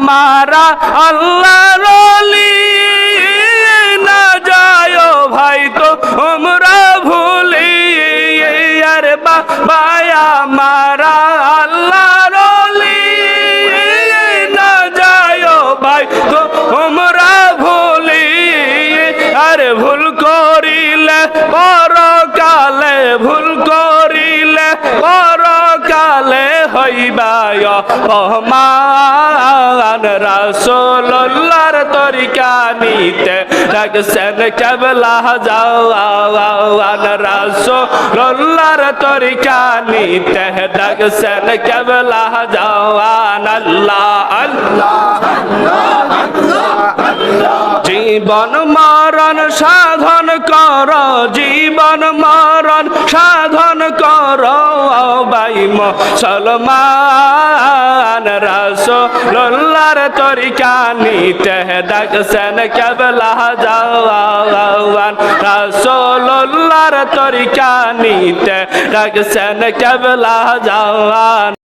মারা আল্লাহ রলি না যায় ভাই তো আমরা ভুলি আর বাবা মারা আল্লাহ রলি না যায় ভাই তো আমরা ভুলি আর ভুল করিলে পরকালে, ভুল করিলে পরকালে হইবায়। তরিকা নিতে রাখছেন কেবলা যাওয়ান রাসোল্লার তরিকা নিতে রাখছেন কেবলা যাওয়ান আল্লাহ। জীবন মরণ সাধন কর, জীবন মরণ সাধন কর। মুসলমান রসোল্লার তরিকা নিতে ডাকছেন কেবলা যাওয়ান রসোল্লার তরিকা নিতে ডাকছেন কেবলা যাওয়ান